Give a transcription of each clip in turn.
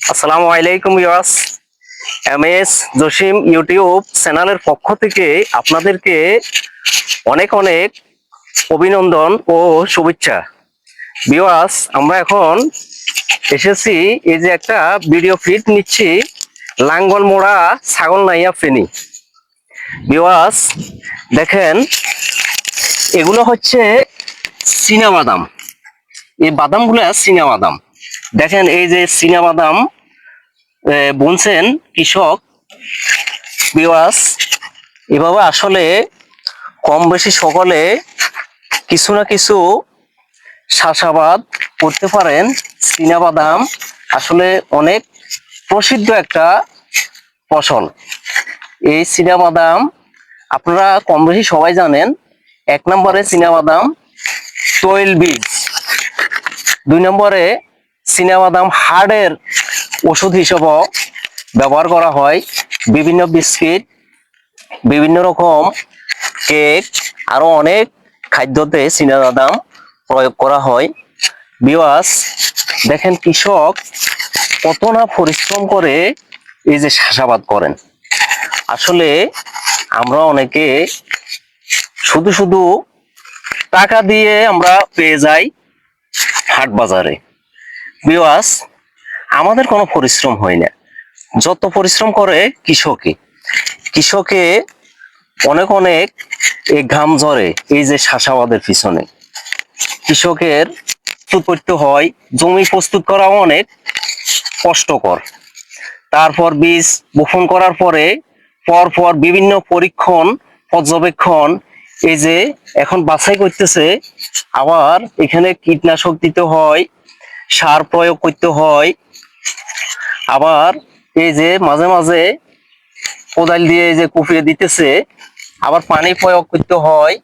আসসালামু আলাইকুম ইয়াস এম এস জসিম ইউটিউব চ্যানেলের পক্ষ থেকে আপনাদেরকে অনেক অনেক অভিনন্দন ও শুভেচ্ছা। বিওয়াস আমরা এখন এসেছি এই যে একটা ভিডিও ফিট নিচ্ছি লাঙ্গল মোড়া ছাগল নাইয়া ফেনি। বিওয়াস দেখেন, এগুলো হচ্ছে চীনা বাদাম। এই বাদামগুলো চীনা বাদাম। দেখেন এই যে বাদাম বুনছেন কৃষক, বিওয়াস, এভাবে আসলে কম বেশি সকলে কিছু না কিছু চাষাবাদ করতে পারেন। বাদাম আসলে অনেক প্রসিদ্ধ একটা ফসল। এই বাদাম আপনারা কম বেশি সবাই জানেন, এক নম্বরে বাদাম তৈল বীজ, দুই নম্বরে বাদাম হার্টের ওষুধ হিসেবে ব্যবহার করা হয়। বিভিন্ন বিস্কিট, বিভিন্ন রকম কেক, আরও অনেক খাদ্যতে চিনাবাদাম প্রয়োগ করা হয়। বিওয়াস দেখেন কৃষক কত না পরিশ্রম করে এই যে চাষাবাদ করেন। আসলে আমরা অনেকে শুধু শুধু টাকা দিয়ে আমরা পেয়ে যাই হাট বাজারে। বিওয়াস আমাদের কোনো পরিশ্রম হয় না। যত পরিশ্রম করে কৃষকে কৃষকে অনেক অনেক এই ঘাম ঝরে, এই যে শাসাবাদের পিছনে। কৃষকের করতে হয়, জমি প্রস্তুত করাও অনেক কষ্টকর। তারপর বীজ বপন করার পরে পর পর বিভিন্ন পরীক্ষণ, পর্যবেক্ষণ, এই যে এখন বাছাই করতেছে, আবার এখানে কীটনাশক দিতে হয় সার প্রয়োগ করতে হয়। আবার এই যে মাঝে মাঝে কোদাল দিয়ে এই যে কুপিয়ে দিতেছে আবার পানি প্রয়োগ করতে হয়।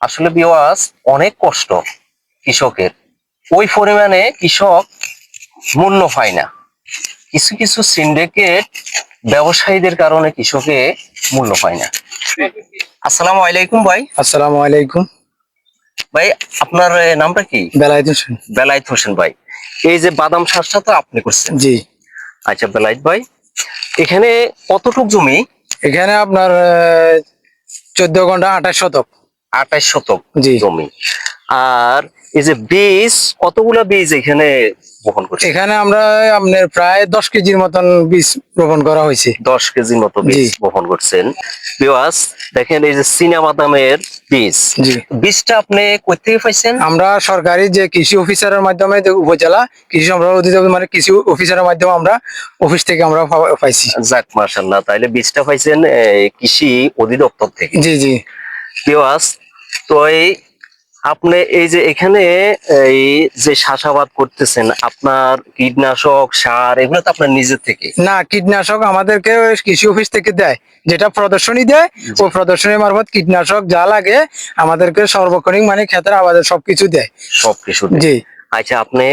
আসলে বিওয়াস অনেক কষ্ট কৃষকের। ওই পরিমাণে কৃষক মূল্য পায় না। কিছু কিছু সিন্ডিকেট ব্যবসায়ীদের কারণে কৃষকে মূল্য পায় না। আসসালামু আলাইকুম ভাই। আসসালামু আলাইকুম। ভাই আপনার নামটা কি? বেলায়েত হোসেন। বেলায়েত হোসেন ভাই। এই যে বাদাম চাষটা তো আপনি করছেন। জি। আচ্ছা বেলায়েত ভাই এখানে কতটুক জমি? এখানে আপনার চোদ্দ ঘণ্টা আঠাশ শতক। আঠাশ শতক জি। জমি। আর এই যে বীজ কতগুলা বীজ এখানে বপন করছে এখানে আমরা আপনার প্রায় দশ কেজির মতন বীজ রোপণ করা হয়েছে। দশ কেজির মতো বীজ জি। বপন করছেন। বিওয়াস দেখেন এই যে চীনা বাদামের বীজ। বীজটা আপনি কই থেকে পাইছেন? আমরা সরকারি যে কৃষি অফিসারের মাধ্যমে উপজেলা কৃষি সম্পর্ক অধিদপ্তর মানে কৃষি অফিসারের মাধ্যমে আমরা অফিস থেকে আমরা পাইছি। যাক মার্শাল্লাহ তাইলে বীজটা পাইছেন কৃষি অধিদপ্তর থেকে। জি জি। বিওয়াস তো এই আপনি এই যে এখানে এই যে শাসাবাদ করতেছেন আপনার কীটনাশক সার এগুলো তো আপনার নিজের থেকে? না কীটনাশক আমাদেরকে কৃষি অফিস থেকে দেয়। যেটা প্রদর্শনী দেয় ও প্রদর্শনী মারফত কীটনাশক যা লাগে আমাদেরকে সর্বক্ষণিক মানে ক্ষেত্রে আবাদের সবকিছু দেয়। সবকিছু জি। আচ্ছা আপনি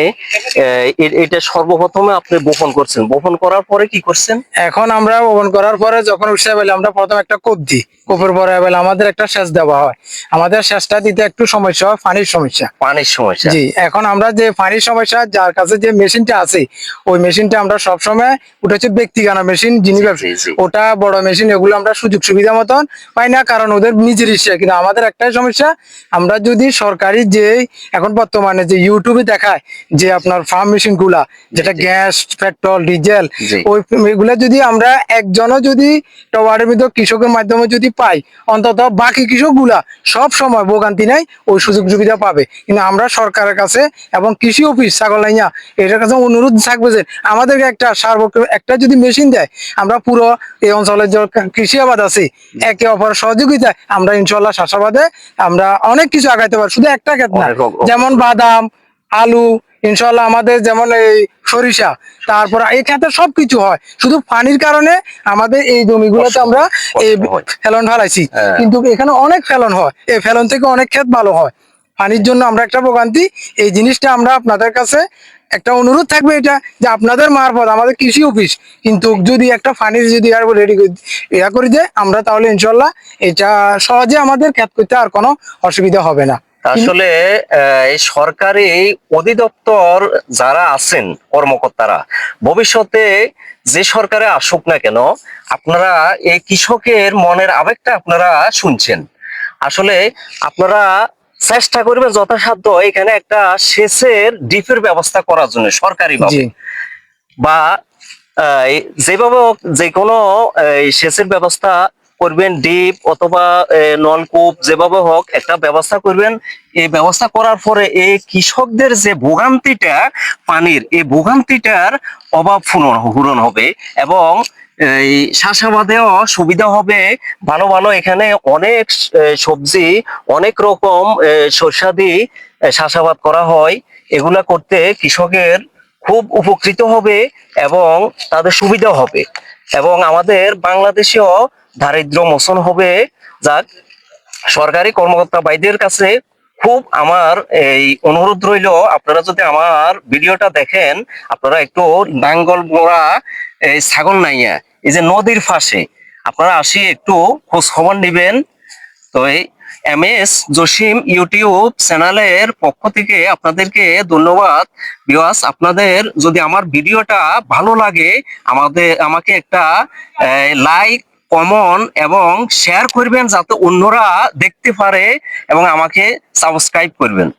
এটা সর্বপ্রথমে আপনি বপন করছেন। বপন করার পরে কি করছেন? এখন আমরা ওভেন করার পরে যখন উৎসাহ পেলে আমরা প্রথম একটা কোপ দিই। কোপের পরে এবার আমাদের একটা সেচ দেওয়া হয়। আমাদের সেচটা দিতে একটু সমস্যা হয় পানির সমস্যা। পানির সমস্যা। জি এখন আমরা যে পানির সমস্যা যার কাছে যে মেশিনটা আছে ওই মেশিনটা আমরা সবসময় ওটা হচ্ছে ব্যক্তিগত মেশিন যিনি ওটা বড় মেশিন এগুলো আমরা সুযোগ সুবিধা মতন পাই না কারণ ওদের নিজের ইচ্ছা। কিন্তু আমাদের একটাই সমস্যা আমরা যদি সরকারি যে এখন বর্তমানে যে ইউটিউবে দেখায় যে আপনার ফার্ম মেশিনগুলা যেটা গ্যাস পেট্রোল ডিজেল। ওই এগুলা যদি আমরা একজনও যদি টাওয়ারের ভিতর কৃষকের মাধ্যমে যদি পাই অন্তত বাকি কৃষকগুলা সব সময় ভোগান্তি নাই ওই সুযোগ সুবিধা পাবে। কিন্তু আমরা সরকারের কাছে এবং কৃষি অফিস ছাগলাইয়া এটার কাছে অনুরোধ থাকবে যে আমাদেরকে একটা সার্বক্ষণ একটা যদি মেশিন দেয় আমরা পুরো এই অঞ্চলের যে কৃষি আবাদ আছে একে অপরের সহযোগিতায় আমরা ইনশাল্লাহ চাষাবাদে আমরা অনেক কিছু আগাইতে পারি শুধু একটা ক্ষেত না যেমন বাদাম আলু ইনশাল্লাহ আমাদের যেমন এই সরিষা তারপর এই ক্ষেত্রে সবকিছু হয়। শুধু পানির কারণে আমাদের এই জমিগুলোতে আমরা এই ফেলন ফেলাইছি। হ্যাঁ। কিন্তু এখানে অনেক ফেলন হয়। এই ফেলন থেকে অনেক ক্ষেত ভালো হয়। পানির জন্য আমরা একটা ভোগান্তি। এই জিনিসটা আমরা আপনাদের কাছে একটা অনুরোধ থাকবে এটা যে আপনাদের মারফত আমাদের কৃষি অফিস কিন্তু যদি একটা পানির যদি আর রেডি ইয়া করে দেয় আমরা তাহলে ইনশাল্লাহ এটা সহজে আমাদের ক্ষেত করতে আর কোনো অসুবিধা হবে না। আসলে এই সরকারি অধিদপ্তর যারা আছেন কর্মকর্তারা ভবিষ্যতে যে সরকারে আসুক না কেন আপনারা এই কৃষকের মনের আবেগটা আপনারা শুনছেন। আসলে আপনারা চেষ্টা করবেন যথাসাধ্য এখানে একটা সেচের ডিপের ব্যবস্থা করার জন্য সরকারি জি। বা যেভাবে যে কোনো এই, সেচের ব্যবস্থা করবেন ডিপ অথবা নলকূপ যেভাবে হোক একটা ব্যবস্থা করবেন। এই ব্যবস্থা করার পরে এই কৃষকদের যে ভোগান্তিটা পানির, এই ভোগান্তিটার অভাব পূরণ হবে এবং এই চাষাবাদেও সুবিধা হবে। ভালো ভালো এখানে অনেক সবজি, অনেক রকম শস্যাদি চাষাবাদ করা হয়। এগুলা করতে কৃষকের খুব উপকৃত হবে এবং তাদের সুবিধা হবে। এবং আমাদের বাংলাদেশেও দারিদ্র মোচন হবে যাক, সরকারি কর্মকর্তা ভাইদের কাছে খুব আমার এই অনুরোধ রইল, আপনারা যদি আমার ভিডিওটা দেখেন, আপনারা একটু নাঙ্গল মোড়া এই ছাগল নাইয়া, এই যে নদীর পাশে, আপনারা আসি একটু খোঁজ খবর নিবেন। তো এই এম এস জসিম ইউটিউব চ্যানেলের পক্ষ থেকে আপনাদেরকে ধন্যবাদ। বিওয়াস আপনাদের যদি আমার ভিডিওটা ভালো লাগে, আমাদের, আমাকে একটা লাইক কমন এবং শেয়ার করবেন যাতে অন্যরা দেখতে পারে এবং আমাকে সাবস্ক্রাইব করবেন।